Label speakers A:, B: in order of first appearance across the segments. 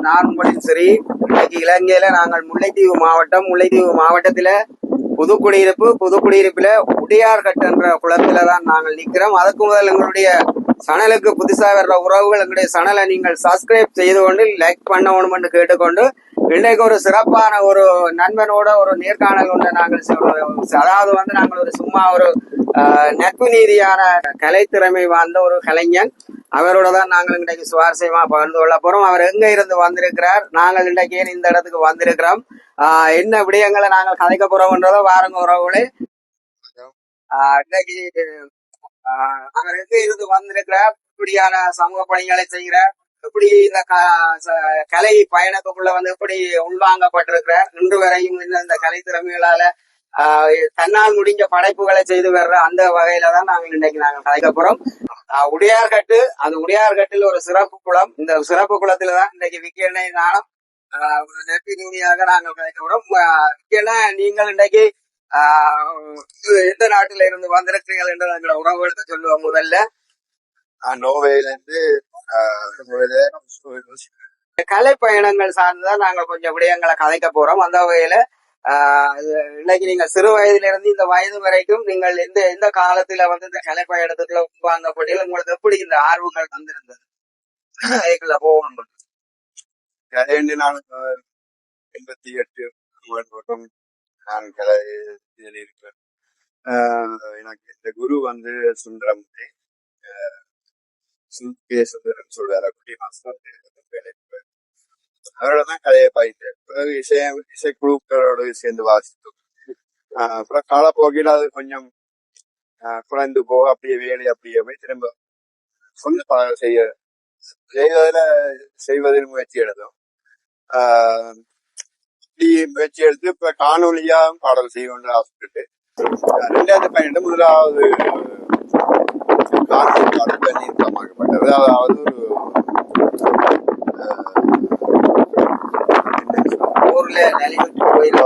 A: நான் உங்களின் சரி இன்னைக்கு இலங்கையில நாங்கள் முல்லைத்தீவு மாவட்டம் முல்லைத்தீவு மாவட்டத்தில புதுக்குடியிருப்பு புதுக்குடியிருப்புல உடையார்கட் என்ற குளத்துல தான் நாங்கள் நிற்கிறோம் அதுக்கு முதல் எங்களுடைய சனலுக்கு புதுசா வர்ற உறவுகள் எங்களுடைய சனலை நீங்கள் சப்ஸ்கிரைப் செய்து கொண்டு லைக் பண்ணணும் என்று கேட்டுக்கொண்டு இன்றைக்கு ஒரு சிறப்பான ஒரு நண்பனோட ஒரு நேர்காணல் ஒன்று நாங்கள் செய்வோம். அதாவது வந்து நாங்கள் ஒரு சும்மா ஒரு நட்பு நீதியான கலைத்திறமை வாழ்ந்த ஒரு கலைஞன் அவரோட தான் நாங்கள் இன்றைக்கு சுவாரஸ்யமா பகிர்ந்து கொள்ள போறோம். அவர் எங்க இருந்து வந்திருக்கிறார்? நாங்கள் இன்றைக்கு ஏன் இந்த இடத்துக்கு வந்திருக்கிறோம்? ஆஹ், என்ன விடயங்களை நாங்கள் கதைக்க போறோம்ன்றதோ வாரங்க உறவுகளே. ஆஹ், இன்னைக்கு ஆஹ், அவர் எங்க இருந்து வந்திருக்கிறார்? இப்படியான சமூக பணிகளை செய்கிறார்? எப்படி இந்த க- கலை பயணத்துக்குள்ள வந்து எப்படி உள்வாங்கப்பட்டிருக்கிறார்? இன்று வரையும் இந்த இந்த கலை திறமைகளால தன்னால் முடிஞ்ச படைப்புகளை செய்து வர்ற அந்த வகையில தான் நாங்கள் இன்னைக்கு நாங்கள் கலைக்க போறோம். உடையார்கட்டு அது உடையார்கட்டில் ஒரு சிறப்பு குளம். இந்த சிறப்பு குளத்துல தான் இன்னைக்கு விக்கெண்ணை நாணம் நெப்பி நூனியாக நாங்கள் கலைக்க போறோம். விக்கெண்ண நீங்கள் இன்னைக்கு எந்த நாட்டில இருந்து வந்திருக்கிறீர்கள் என்று எங்களை உறவுகளுக்கு சொல்லுவோம் முதல்ல.
B: நான் நோர்வேல இருந்து
A: கலை பயணங்கள் சார்ந்துதான் நாங்க கொஞ்சம் விடயங்களை கதைக்க போறோம். அந்த வகையில இன்னைக்கு நீங்க சிறு வயதுல இருந்து இந்த வயது வரைக்கும் நீங்கள் எந்த எந்த காலத்துல வந்து இந்த கலை பயணத்துக்குள்ள உட்கார்ந்தபடியில் உங்களுக்கு எப்படி இந்த ஆர்வங்கள் வந்திருந்தது கலைக்குள்ள போகணும்
B: கலைண்டு நான் எண்பத்தி எட்டு வருடம் நான் கலை இருக்கிறேன் ஆஹ், எனக்கு இந்த குரு வந்து சுந்தரமுத்தி கே சுந்தரம் சொல்றாரு குட்டி மாஸ்டர். வேலை தான் கலையை பயின்றேன் பிறகு இசை இசை சேர்ந்து வாசித்தோம் அப்புறம் காலப்போக்கில் அது கொஞ்சம் ஆஹ், குறைந்து போக அப்படியே வேலை அப்படியே போய் திரும்ப சொந்த பாடல் செய்ய செய்வதில் செய்வதில் முயற்சி எடுத்தோம் ஆஹ், இப்படி முயற்சி எடுத்து இப்ப காணொலியா பாடல் செய்யணும்னு ஆசைப்பட்டு ரெண்டாயிரத்தி பன்னெண்டு முதலாவது காணொலி பாடல் நிர்ணயமாக்கப்பட்டது அதாவது ஒரு
A: ஊர்ல நலிவுற்று போயிருந்த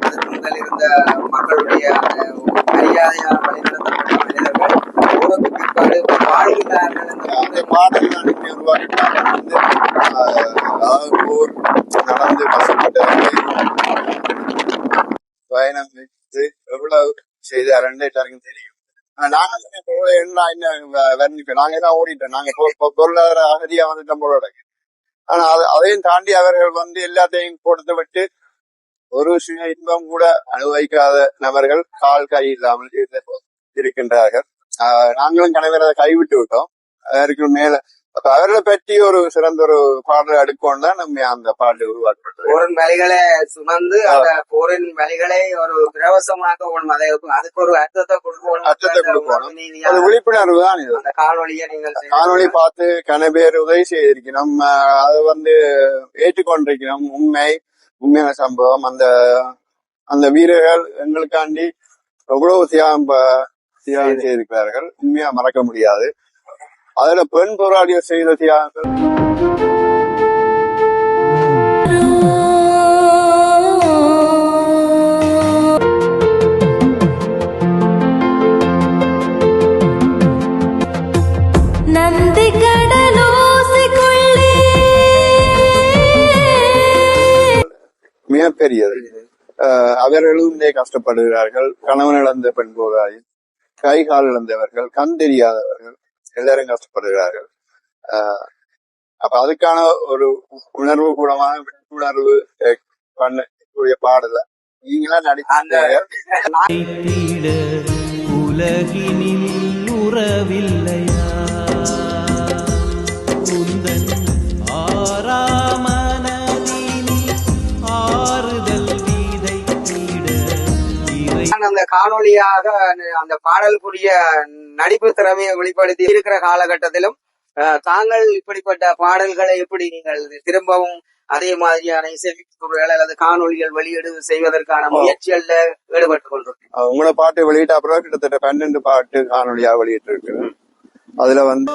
A: அதுக்கு முன்னால் இருந்த மக்களுடைய மரியாதையால் மரியாதையான வழிநடத்தப்பட்ட மனிதர்கள் ஊருக்கு பிற்பாடு வாழ்கிறார்கள்
B: அந்த பாடல் நான் இங்கே வந்து போர் நடந்து பயணம் வைத்து எவ்வளவு செய்தாருன்னு எல்லாருக்கும் தெரியும். நாங்க வந்து என்ன வர்ணிப்போம்? நாங்க தான் ஓடிட்டோம். நாங்க பொருளாதார அகதியா வந்துட்டோம் போல இருக்கு. ஆனா அது அதையும் தாண்டி அவர்கள் வந்து எல்லாத்தையும் கொடுத்து விட்டு ஒரு சுய இன்பம் கூட அனுபவிக்காத நபர்கள் கால் கை இல்லாமல் இருக்கின்றார்கள். ஆஹ் நாங்களும் கணவரை கைவிட்டு விட்டோம். அதற்கு மேல அப்ப அவர்களை பற்றி ஒரு சிறந்த ஒரு பாடல் எடுக்கணும் தான் நம்ம அந்த பாடல் உருவாக்கப்பட்டது.
A: போரின் வழிகளை சுமந்து அந்த போரின் வழிகளை ஒரு அதை அதுக்கு ஒரு அர்த்தத்தை கொடுக்கணும்.
B: அர்த்தத்தை கொடுக்கணும். அது விழிப்புணர்வு தான் இது.
A: அந்த காணொலியை நீங்கள்
B: காணொளி பார்த்து கன பேர் உதவி செய்திருக்கணும் அதை வந்து ஏற்றுக்கொண்டிருக்கணும் உண்மை உண்மையான சம்பவம். அந்த அந்த வீரர்கள் எங்களுக்காண்டி எவ்வளவு தியாகம் தியாகம் செய்திருக்கிறார்கள். உண்மையா மறக்க முடியாது. அதுல பெண் போராளிகள் செய்த தியாகங்கள்
C: நந்தி
B: மிகப்பெரியது. அவர்களும் இங்கே கஷ்டப்படுகிறார்கள். கணவன் இழந்த பெண் போராளி கை கால் இழந்தவர்கள் கண் தெரியாதவர்கள். எல்லாரும் கஷ்டப்படுகிறார்கள் ஆஹ் அப்ப அதுக்கான ஒரு உணர்வு கூடமான விழிப்புணர்வு பண்ணக்கூடிய பாடல நீங்களா
A: அந்த
B: நடித்த
D: தீட உலகினில் உறவில்லையா?
A: அந்த காணொளியாக அந்த- பாடலுக்குரிய நடிப்பு திறமையை வெளிப்படுத்தி இருக்கிற காலகட்டத்திலும் தாங்கள் இப்படிப்பட்ட பாடல்களை எப்படி நீங்கள் திரும்பவும் அதே மாதிரியான இசைத்துறைகள் அல்லது காணொளிகள் வெளியீடு செய்வதற்கான முயற்சிகள்ல ஈடுபட்டுக் கொண்டிருக்கோம்
B: அஹ், உங்களோட பாட்டு வெளியிட்ட அப்புறம் கிட்டத்தட்ட பன்னெண்டு பாட்டு காணொலியா வெளியிட்டு இருக்கிறேன் அதுல வந்து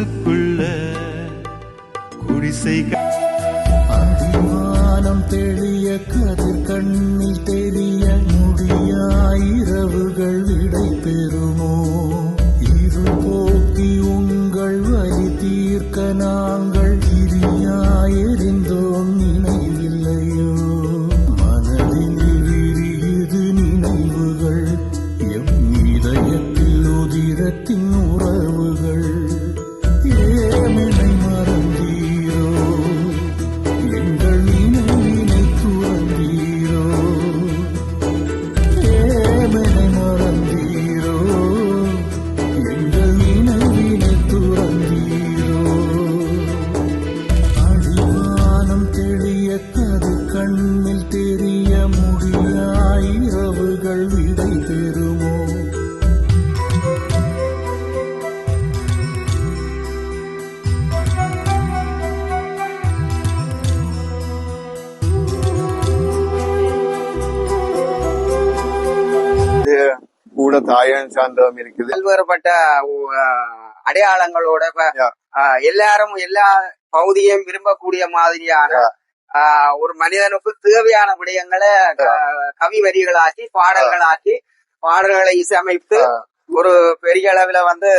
D: மனசுக்குள்ள குடிசை
E: அடிவானம் தெளிய கதிர் கண்ணில்
B: தாயன் சார்ந்தவம் இருக்குது.
A: பல்வேறுபட்ட அடையாளங்களோட எல்லாரும் எல்லா பகுதியையும் விரும்பக்கூடிய மாதிரியான ஒரு மனிதனுக்கு தேவையான விடயங்களை கவி வரிகளாக்கி பாடல்களாக்கி பாடல்களை இசையமைத்து ஒரு பெரிய அளவுல வந்து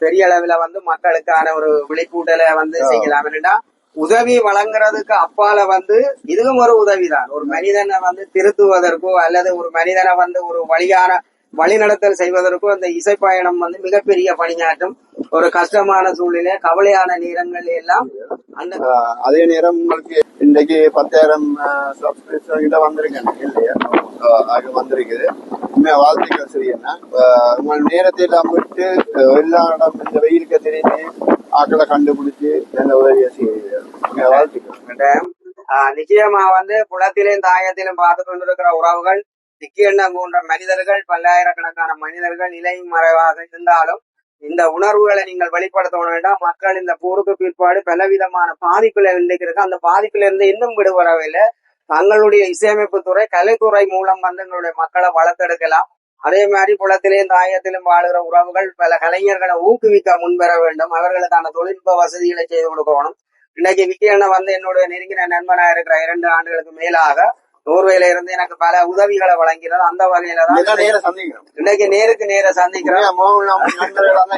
A: பெரிய அளவுல வந்து மக்களுக்கான ஒரு விழிப்பூட்டலை வந்து செய்யலாம் என்னன்னா உதவி வழங்குறதுக்கு அப்பால வந்து இதுவும் ஒரு உதவிதான். ஒரு மனிதனை வந்து திருத்துவதற்கோ அல்லது ஒரு மனிதனை வந்து ஒரு வழியான வழிநடத்தல் செய்வதற்கோ அந்த இசைப்பயணம் வந்து மிகப்பெரிய பணியாற்றும் ஒரு கஷ்டமான சூழ்நிலை கவலையான நேரங்கள் எல்லாம் அந்த
B: அதே நேரம் உங்களுக்கு இன்னைக்கு பத்தாயிரம் சப்ஸ்கிரிப்ஷன் கிட்ட வந்திருக்கேன். இல்லையா? அது வந்திருக்குது. உண்மையா வாழ்த்துக்கள் சரி என்ன உங்கள் நேரத்தை எல்லாம் விட்டு எல்லா இடம் இந்த வெயிலுக்கு தெரிஞ்சு ஆக்களை கண்டுபிடிச்சு நல்ல உதவியை செய்யுது வாழ்த்துக்கள்
A: நிச்சயமா வந்து புலத்திலும் தாயத்திலும் பார்த்து கொண்டிருக்கிற உறவுகள் திக்கியண்ணம் போன்ற மனிதர்கள் பல்லாயிரக்கணக்கான மனிதர்கள் நிலை மறைவாக இருந்தாலும் இந்த உணர்வுகளை நீங்கள் வெளிப்படுத்த வேண்டாம் மக்கள் இந்த போருக்கு பிற்பாடு பலவிதமான பாதிப்புல இருக்கு அந்த பாதிப்புல இருந்து இன்னும் விடுபடவில்லை. தங்களுடைய இசையமைப்பு துறை கலைத்துறை மூலம் வந்து எங்களுடைய மக்களை வளர்த்தெடுக்கலாம். அதே மாதிரி புலத்திலேயும் தாயத்திலும் வாழுகிற உறவுகள் பல கலைஞர்களை ஊக்குவிக்க முன்வர வேண்டும். அவர்களுக்கான தொழில்நுட்ப வசதிகளை செய்து கொடுக்கணும். இன்னைக்கு விக்கியண்ண வந்து என்னுடைய நெருங்கின நண்பனா இருக்கிற இரண்டு ஆண்டுகளுக்கு மேலாக நோர்வேல இருந்து எனக்கு பல உதவிகளை வழங்கினது அந்த வகையில தான் இன்னைக்கு நேருக்கு நேர சந்திக்கிறோம்.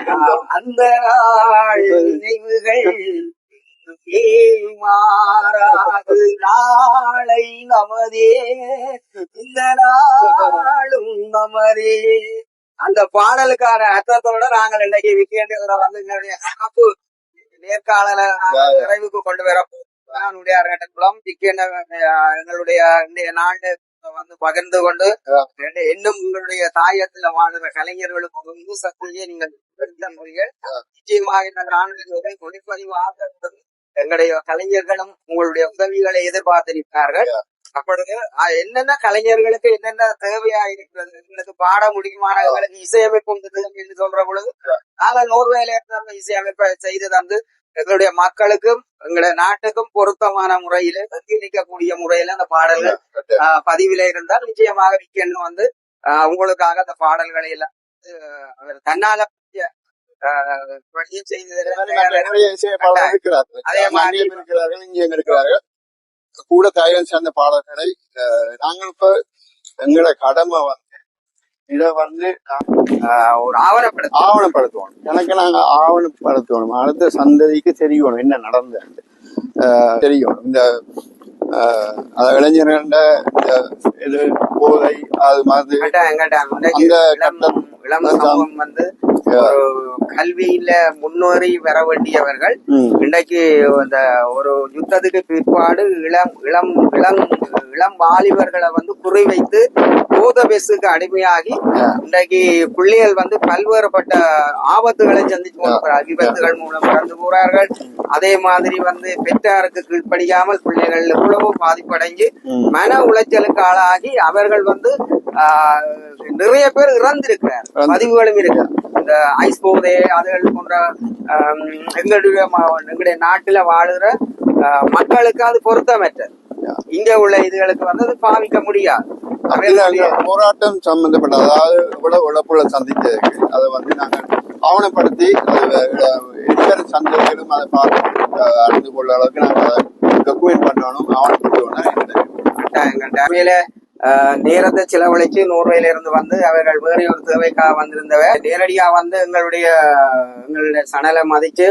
B: இருந்தோம்.
A: அந்த நினைவுகள் மாறாது நாளை நமதே. இந்த நாளும் நமதே. அந்த பாடலுக்கான அர்த்தத்தோட நாங்கள் இன்னைக்கு விக்கியன்ற வந்து சிறப்பு நேர்காணல நிறைவுக்கு கொண்டு வர என்னுடைய அரங்கட்டக்குளம் எங்களுடைய இன்றைய நாடு வந்து பகிர்ந்து கொண்டு இன்னும் உங்களுடைய தாயத்துல வாழ்கிற கலைஞர்களுக்கு சக்தியை நீங்கள் நிச்சயமாக இந்த நாடுகளுடைய ஒளிப்பதிவாக இருந்தது. எங்களுடைய கலைஞர்களும் உங்களுடைய உதவிகளை எதிர்பார்த்திருக்கிறார்கள். அப்பொழுது என்னென்ன கலைஞர்களுக்கு என்னென்ன தேவையா இருக்கிறது? எங்களுக்கு பாட முடியுமான எங்களுக்கு இசையமைப்பு தேவை என்று சொல்ற பொழுது நாங்கள் நோர்வேல இருந்து அந்த இசையமைப்பை செய்து தந்து எங்களுடைய மக்களுக்கும் எங்களுடைய நாட்டுக்கும் பொருத்தமான முறையில நிற்கக்கூடிய முறையில அந்த பாடல்கள் பதிவில இருந்தால் நிச்சயமாக விக்கெண்ட் வந்து உங்களுக்காக அந்த பாடல்களை எல்லாம் அவர் தன்னால ஆஹ் பணியை செய்து
B: நிறைய இசையமைப்பாளர்கள் இருக்கிறார்கள்.
A: அதே மாதிரி-
B: அங்கேயும் இருக்கிறார்கள் இங்கேயும் இருக்கிறார்கள். கூட தாயன் சேர்ந்த பாடல்களை நாங்கள் இப்ப எங்களோட கடமை வந்து இதை வந்து
A: ஒரு ஆவணப்படுத்த
B: ஆவணப்படுத்தணும். எனக்கு நாங்க ஆவணப்படுத்தணும். அடுத்த சந்ததிக்கு தெரியணும் என்ன நடந்தது தெரியணும் இந்த இளைஞர்கள இது போதை அது மாதிரி
A: இளம். சமூகம் வந்து கல்வியில முன்னேறி வர வேண்டியவர்கள். இன்றைக்கு இந்த ஒரு யுத்தத்துக்கு பிற்பாடு இளம் இளம் இளம் இளம் வாலிபர்களை வந்து குறிவைத்து போத பெஸுக்கு அடிமையாகி இன்றைக்கு பிள்ளைகள் வந்து பல்வேறுபட்ட ஆபத்துகளை சந்திச்சு கொண்டிருக்கிறார். விபத்துகள் மூலம் இறந்து போறார்கள். அதே மாதிரி வந்து பெற்றாருக்கு கீழ்ப்படியாமல் பிள்ளைகள் எவ்வளவோ பாதிப்படைஞ்சு மன உளைச்சலுக்கு ஆளாகி அவர்கள் வந்து நிறைய பேர் இறந்திருக்கிறார். பதிவுகளும் இருக்கு. இந்த ஐஸ் போதே அதுகள் போன்ற எங்களுடைய எங்களுடைய நாட்டுல வாழுகிற மக்களுக்கு அது பொருத்தமற்றது இங்க உள்ள இதுகளுக்கு வந்து அது பாவிக்க முடியாது.
B: போராட்டம் சம்பந்தப்பட்ட அதாவது இவ்வளவு உழப்புல சந்திச்சதுக்கு அதை வந்து நாங்கள் ஆவணப்படுத்தி அது எதிர்கால சந்ததிகளும் அதை பார்த்து அறிந்து கொள்ள அளவுக்கு நாங்கள் டாக்குமெண்ட் பண்ணணும் ஆவணப்படுத்தணும்
A: எங்கள்கிட்ட நேரத்தை செலவழிச்சு நோர்வேல இருந்து வந்து அவர்கள் வேறு ஒரு தேவைக்காக வந்திருந்தவ நேரடியா வந்து எங்களுடைய எங்களுடைய சணலை மதிச்சு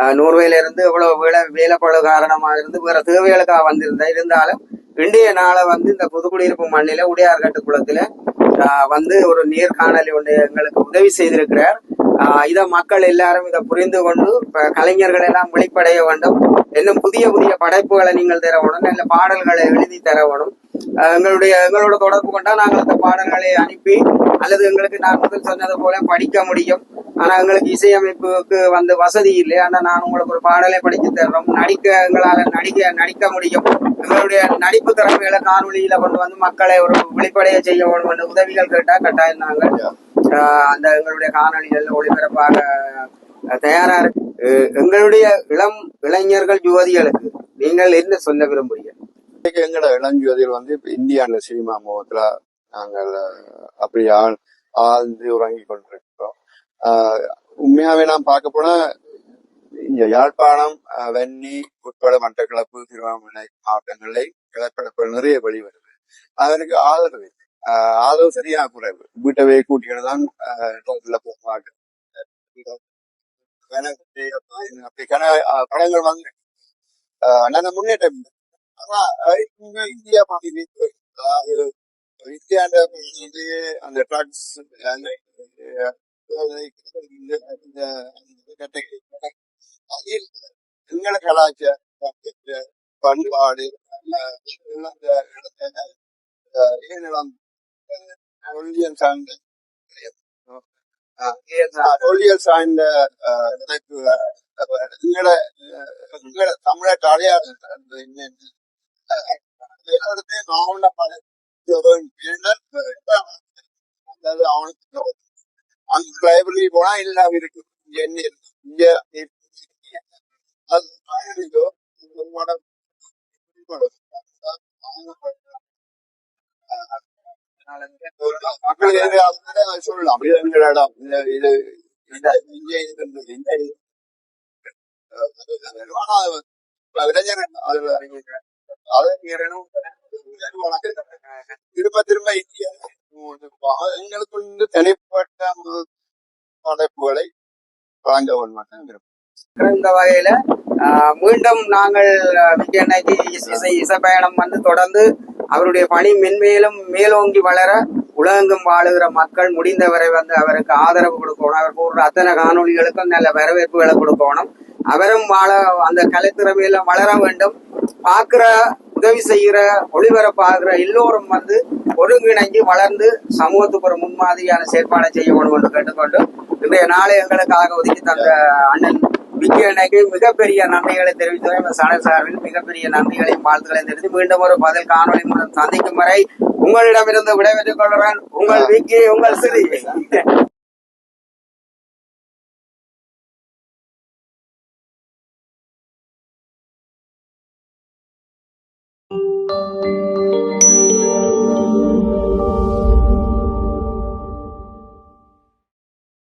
A: ஆஹ், நோர்வேல இருந்து இவ்வளவு வேலை வேலைப்படு காரணமாக இருந்து வேற தேவைகளுக்காக வந்திருந்த. இருந்தாலும் இன்றைய நாளை வந்து இந்த புதுக்குடியிருப்பு மண்ணில உடையார்கட்டு குளத்துல வந்து ஒரு நேர்காணலி ஒன்று எங்களுக்கு உதவி செய்திருக்கிறார். இதை மக்கள் எல்லாரும் இதை புரிந்து கொண்டு கலைஞர்கள் எல்லாம் வெளிப்படைய வேண்டும். இன்னும் புதிய புதிய படைப்புகளை நீங்கள் தர வேணும் பாடல்களை எழுதி தர வேணும் எங்களுடைய எங்களோட தொடர்பு கொண்டா நாங்கள் அந்த பாடல்களை அனுப்பி அல்லது எங்களுக்கு நான் முதல் சொன்னது போல படிக்க முடியும். ஆனா எங்களுக்கு இசையமைப்புக்கு வந்து வசதி இல்லை. ஆனா நான் உங்களுக்கு ஒரு பாடலை படித்து தர்றோம். நடிக்க எங்களால நடிக்க நடிக்க முடியும். எங்களுடைய நடிப்பு திறமைகளை காணொலியில கொண்டு வந்து மக்களை ஒரு வெளிப்படைய செய்ய வேண்டும் என்று உதவிகள் கேட்டா கட்டாயம் நாங்கள் அந்த எங்களுடைய காணொலிகள் ஒளிபரப்பாக தயாரா இருக்கு. எங்களுடைய இளம் இளைஞர்கள் யுவதிகளுக்கு நீங்கள் என்ன சொல்ல விரும்புகிறீர்கள்?
B: இன்னைக்கு எங்கட இளஞ்சுவதில் வந்து இப்ப இந்தியாண்ட சினிமா முகத்துல நாங்கள் அப்படி ஆழ்- ஆழ்ந்து உறங்கி கொண்டிருக்கிறோம். ஆஹ், உண்மையாவே நாம் பார்க்க போனா இங்க யாழ்ப்பாணம் அஹ், உட்பட மட்டக்களப்பு திருவண்ணாமலை மாவட்டங்களில் கிளப்படப்ப நிறைய வழி வருது அதற்கு ஆதரவு இல்லை. ஆஹ், ஆதரவு சரியா குறைவு. வீட்டவே கூட்டிகள் தான் ரோட்ல போவாங்க. அப்படி கன படங்கள் வந்து ஆஹ், நல்ல முன்னேற்றம் இல்லை. ஆனா அஹ், இங்க இந்தியா மாதிரி அதாவது இந்தியாண்ட வந்து அந்த ட்ரக்ஸ் அந்த அஹ், இந்த இந்த category. அதில் எங்கள கலாச்சாரம் பண்பாடு அஹ், எல்லாம் இந்த இடத்துல, அஹ், ஏனெல்லாம் தொல்லியல் சார்ந்த அஹ், தொல்லியல் சார்ந்த அஹ், எனக்கு அஹ், எங்களோட அஹ், எங்களோட தமிழர் அடையாளம் அது என்னன்னு எல்லாத்தையும் நான் பல அதாவது அவனுக்கு அந்த லைப்ரரி போனா எல்லாம் இருக்கு இங்க என்ன இருக்கு இங்க அது இருக்கோ, உங்களோட மக்களுக்கு எங்க அப்படிதான் சொல்லலாம் அப்படியே எங்களோட இடம் இந்த இது இந்த இங்க இருந்தது திரும்ப திரும்ப இந்தியா எங்களுக்கு வந்து தனிப்பட்ட படைப்புகளை வழங்க மாட்டேன் விரும்புகிறேன்.
A: இந்த வகையில ஆஹ், மீண்டும் நாங்கள் விஜயனைக்கு இசை இசை வந்து தொடர்ந்து அவருடைய பணி மென்மேலும் மேலோங்கி வளர உலகெங்கும் வாழுகிற மக்கள் முடிந்தவரை வந்து அவருக்கு ஆதரவு கொடுக்கணும். அவர் போடுற அத்தனை காணொலிகளுக்கும் நல்ல வரவேற்புகளை கொடுக்கணும். அவரும் வாழ அந்த கலைத்திறமையில வளர வேண்டும். பார்க்கிற உதவி செய்கிற ஒளிபரப்பாகிற எல்லோரும் வந்து ஒருங்கிணைஞ்சு வளர்ந்து சமூகத்துக்கு ஒரு முன்மாதிரியான செயற்பாடை செய்ய வேண்டும் என்று கேட்டுக்கொண்டு இன்றைய நாளை எங்களுக்காக ஒதுக்கி தந்த அண்ணன் விக்கி மிகப்பெரிய நன்றிகளை தெரிவித்துள்ளேன் இந்த சன சார்பில் மிகப்பெரிய நன்றிகளையும் வாழ்த்துக்களையும் தெரிவித்து மீண்டும் ஒரு பதில் காணொளி மூலம் சந்திக்கும் வரை உங்களிடமிருந்து விடைபெற்றுக் கொள்கிறேன். உங்கள் விக்கி உங்கள் சிறி Thank you.